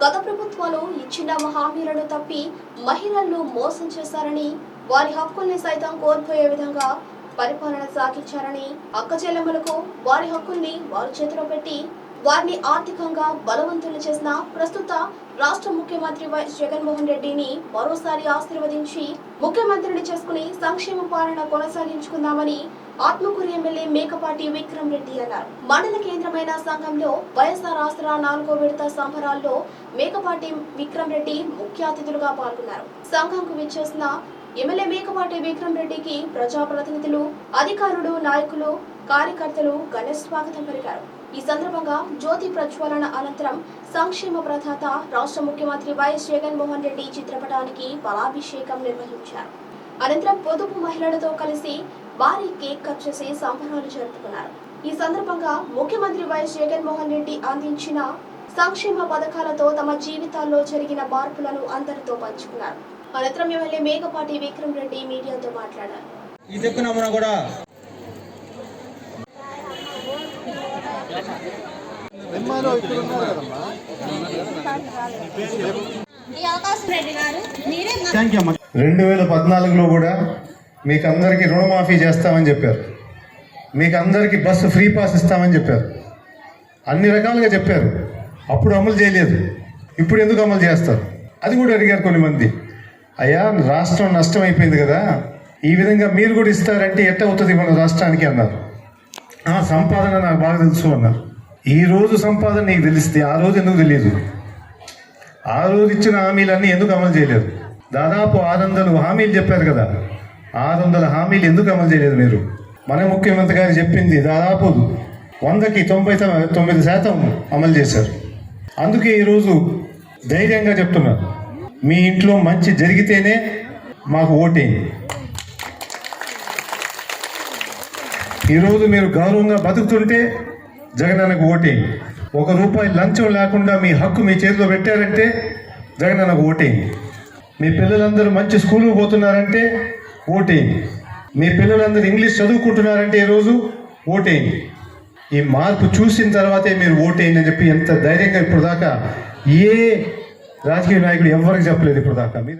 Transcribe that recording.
గత ప్రభుత్వాలు ఇచ్చిన హామీలను తప్పి మహిళలను మోసం చేశారని వారి హక్కుల్ని సైతం కోల్పోయే విధంగా పరిపాలన సాగించారని అక్కచెల్లెమ్మలకు వారి హక్కుల్ని వారి చేతిలో పెట్టి వారిని ఆర్థికంగా బలవంతులు చేసిన ప్రస్తుత రాష్ట్ర ముఖ్యమంత్రి వైఎస్ జగన్మోహన్ రెడ్డిని మరోసారి ఆశీర్వదించి ముఖ్యమంత్రిని చేసుకుని సంక్షేమ పాలన కొనసాగించుకుందామని ఆత్మకూరు ఎమ్మెల్యే మేకపాటి విక్రమ్ రెడ్డి అన్నారు. మండల కేంద్రమైన సంఘంలో వైఎస్ఆర్ ఆసరా నాలుగో విడత సంబరాల్లో మేకపాటి విక్రమ్ రెడ్డి ముఖ్య అతిథులుగా పాల్గొన్నారు. సంఘంకు విచ్చేసిన ఎమ్మెల్యే మేకపాటి విక్రమ్ రెడ్డికి ప్రజాప్రతినిధులు అధికారులు నాయకులు కార్యకర్తలు ఘన స్వాగతం పలికారు. ఈ సందర్భంగా జ్యోతి ప్రజ్వలన అనంతరం సంక్షేమ ప్రదాత రాష్ట్ర ముఖ్యమంత్రి వైఎస్ జగన్మోహన్ రెడ్డి చిత్రపటానికి బలాభిషేకం నిర్వహించారు. అనంతరం పొదుపు మహిళలతో కలిసి భారీ కేక్ కట్ చేసి సంబరాలు జరుపుకున్నారు. ఈ సందర్భంగా ముఖ్యమంత్రి వైఎస్ జగన్మోహన్ రెడ్డి అందించిన సంక్షేమ పథకాలతో తమ జీవితాల్లో జరిగిన మార్పులను అందరితో పంచుకున్నారు. అనంతరం ఎమ్మెల్యే మేకపాటి విక్రమ్ రెడ్డి మీడియాతో మాట్లాడారు. ఈ కూడా రెండు వేల పద్నాలుగులో కూడా మీకు అందరికీ రుణమాఫీ చేస్తామని చెప్పారు. మీకు అందరికీ బస్సు ఫ్రీ పాస్ ఇస్తామని చెప్పారు. అన్ని రకాలుగా చెప్పారు. అప్పుడు అమలు చేయలేదు. ఇప్పుడు ఎందుకు అమలు చేస్తారు? అది కూడా అడిగారు కొన్ని మంది అయ్యా రాష్ట్రం నష్టం అయిపోయింది కదా. ఈ విధంగా మీరు కూడా ఇస్తారంటే ఎట్ట అవుతుంది మన రాష్ట్రానికి అన్నారు. ఆ సంపాదన నాకు బాగా తెలుసు అన్నారు. ఈ రోజు సంపాదన నీకు తెలిస్తే ఆ రోజు ఎందుకు తెలియదు? ఆ రోజు ఇచ్చిన హామీలన్నీ ఎందుకు అమలు చేయలేదు? దాదాపు ఆరు వందలు హామీలు చెప్పారు కదా. ఆరు వందల హామీలు ఎందుకు అమలు చేయలేదు మీరు? మన ముఖ్యమంత్రి గారు చెప్పింది దాదాపు వందకి తొంభై తొమ్మిది శాతం అమలు చేశారు. అందుకే ఈరోజు ధైర్యంగా చెప్తున్నారు మీ ఇంట్లో మంచి జరిగితేనే మాకు ఓటేయండి. ఈరోజు మీరు గౌరవంగా బతుకుతుంటే జగనన్నకు ఓటేయండి. ఒక రూపాయి లంచం లేకుండా మీ హక్కు మీ చేతిలో పెట్టారంటే జగనన్నకు ఓటేయండి. మీ పిల్లలందరూ మంచి స్కూల్కి పోతున్నారంటే ఓటేయండి. మీ పిల్లలందరూ ఇంగ్లీష్ చదువుకుంటున్నారంటే ఈరోజు ఓటేయండి. ఈ మార్పు చూసిన తర్వాతే మీరు ఓటేయండి అని చెప్పి ఎంత ధైర్యంగా ఇప్పుడు దాకా ఏ రాజకీయ నాయకుడు ఎవరికి చెప్పలేదు ఇప్పుడు దాకా మీరు